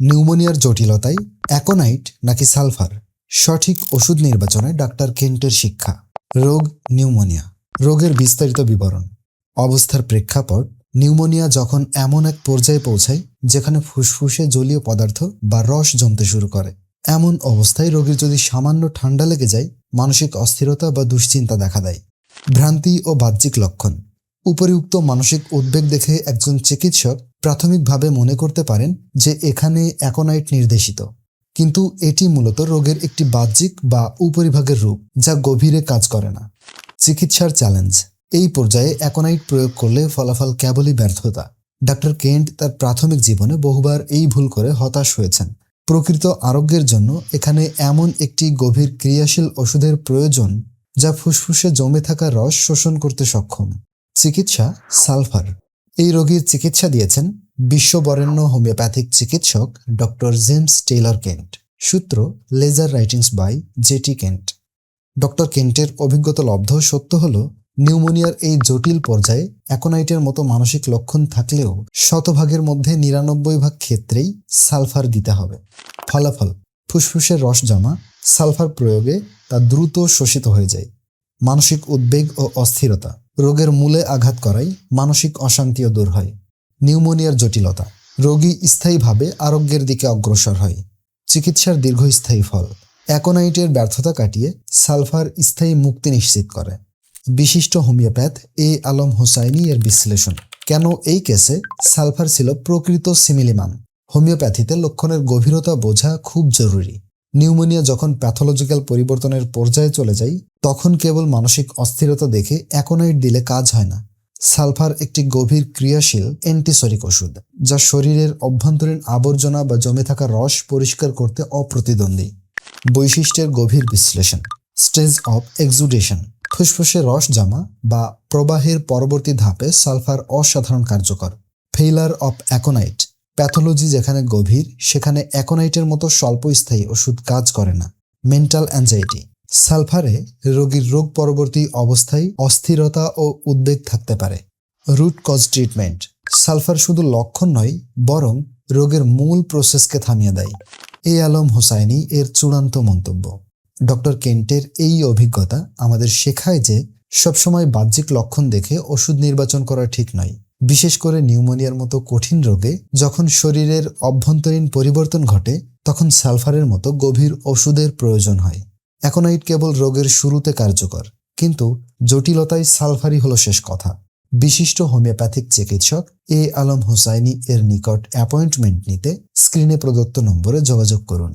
নিউমোনিয়ার জটিলতায় অ্যাকোনাইট নাকি সালফার? সঠিক ওষুধ নির্বাচনে ডাক্তার কেন্টের শিক্ষা। রোগ নিউমোনিয়া। রোগের বিস্তারিত বিবরণ। অবস্থার প্রেক্ষাপট। নিউমোনিয়া যখন এমন এক পর্যায়ে পৌঁছায়, যেখানে ফুসফুসে জলীয় পদার্থ বা রস জমতে শুরু করে। এমন অবস্থায় রোগীর যদি সামান্য ঠান্ডা লেগে যায়, মানসিক অস্থিরতা বা দুশ্চিন্তা দেখা দেয়। ভ্রান্তি ও বাহ্যিক লক্ষণ। উপরিউক্ত মানসিক উদ্বেগ দেখে একজন চিকিৎসক প্রাথমিকভাবে মনে করতে পারেন যে এখানে অ্যাকোনাইট নির্দেশিত। কিন্তু এটি মূলত রোগের একটি বাহ্যিক বা উপরিভাগের রূপ, যা গভীরে কাজ করে না। চিকিৎসার চ্যালেঞ্জ। এই পর্যায়ে অ্যাকোনাইট প্রয়োগ করলে ফলাফল কেবলই ব্যর্থতা। ডাক্তার কেন্ট তার প্রাথমিক জীবনে বহুবার এই ভুল করে হতাশ হয়েছেন। প্রকৃত আরোগ্যের জন্য এখানে এমন একটি গভীর ক্রিয়াশীল ওষুধের প্রয়োজন, যা ফুসফুসে জমে থাকা রস শোষণ করতে সক্ষম। চিকিৎসা সালফার। এই রোগীর চিকিৎসা দিয়েছেন বিশ্ববরেণ্য হোমিওপ্যাথিক চিকিৎসক ডক্টর জেমস টেইলর কেন্ট। সূত্র lesser writings by JT Kent. Doctor কেন্টের অভিজ্ঞতা লব্ধ সত্য হল, নিউমোনিয়ার এই জটিল পর্যায়ে অ্যাকোনাইটের মতো মানসিক লক্ষণ থাকলেও শতভাগের মধ্যে নিরানব্বই ভাগ ক্ষেত্রেই সালফার দিতে হবে। ফলাফল, ফুসফুসের রস জমা, সালফার প্রয়োগে তা দ্রুত শোষিত হয়ে যায়। মানসিক উদ্বেগ ও অস্থিরতা। রোগের মূলে আঘাত করাই মানসিক অশান্তিও দূর হয়। নিউমোনিয়ার জটিলতা। রোগী স্থায়ীভাবে আরোগ্যের দিকে অগ্রসর হয়। চিকিৎসার দীর্ঘস্থায়ী ফল। অ্যাকোনাইটের ব্যর্থতা কাটিয়ে সালফার স্থায়ী মুক্তি নিশ্চিত করে। বিশিষ্ট হোমিওপ্যাথ এ আলম হোসাইনি এর বিশ্লেষণ। কেন এই কেসে সালফার ছিল প্রকৃত সিমিলিমান? হোমিওপ্যাথিতে লক্ষণের গভীরতা বোঝা খুব জরুরি। নিউমোনিয়া যখন প্যাথোলজিক্যাল পরিবর্তনের পর্যায়ে চলে যায় তখন কেবল মানসিক অস্থিরতা দেখে অ্যাকোনাইট দিলে কাজ হয় না। সালফার একটি গভীর ক্রিয়াশীল অ্যান্টিসরিক ওষুধ, যা শরীরের অভ্যন্তরীণ আবর্জনা বা জমে থাকা রস পরিষ্কার করতে অপ্রতিদ্বন্দ্বী। বৈশিষ্ট্যের গভীর বিশ্লেষণ, স্টেজ অফ এক্সুডেশন, ফুসফুসে রস জমা বা প্রবাহের পরবর্তী ধাপে সালফার অসাধারণ কার্যকর। ফেইলার অফ অ্যাকোনাইট, প্যাথোলজি যেখানে গভীর, সেখানে অ্যাকোনাইটের মতো স্বল্পস্থায়ী ওষুধ কাজ করে না। মেন্টাল অ্যাংজাইটি সালফারে রোগীর রোগ পরবর্তী অবস্থায় অস্থিরতা ও উদ্বেগ থাকতে পারে। Root cause treatment. সালফার শুধু লক্ষণ নয়, বরং রোগের মূল প্রসেসকে থামিয়ে দেয়। এ আলম হোসাইনি এর চূড়ান্ত মন্তব্য। ডক্টর কেন্টের এই অভিজ্ঞতা আমাদের শেখায় যে, সবসময় বাহ্যিক লক্ষণ দেখে ওষুধ নির্বাচন করা ঠিক নয়। বিশেষ করে নিউমোনিয়ার মতো কঠিন রোগে যখন শরীরের অভ্যন্তরীণ পরিবর্তন ঘটে, তখন সালফারের মতো গভীর ওষুধের প্রয়োজন হয়। অ্যাকোনাইট কেবল রোগের শুরুতে কার্যকর, কিন্তু জটিলতায় সালফারি হলো শেষ কথা। বিশিষ্ট হোমিওপ্যাথিক চিকিৎসক এ আলম হোসাইনি এর নিকট অ্যাপয়েন্টমেন্ট নিতে স্ক্রিনে প্রদত্ত নম্বরে যোগাযোগ করুন।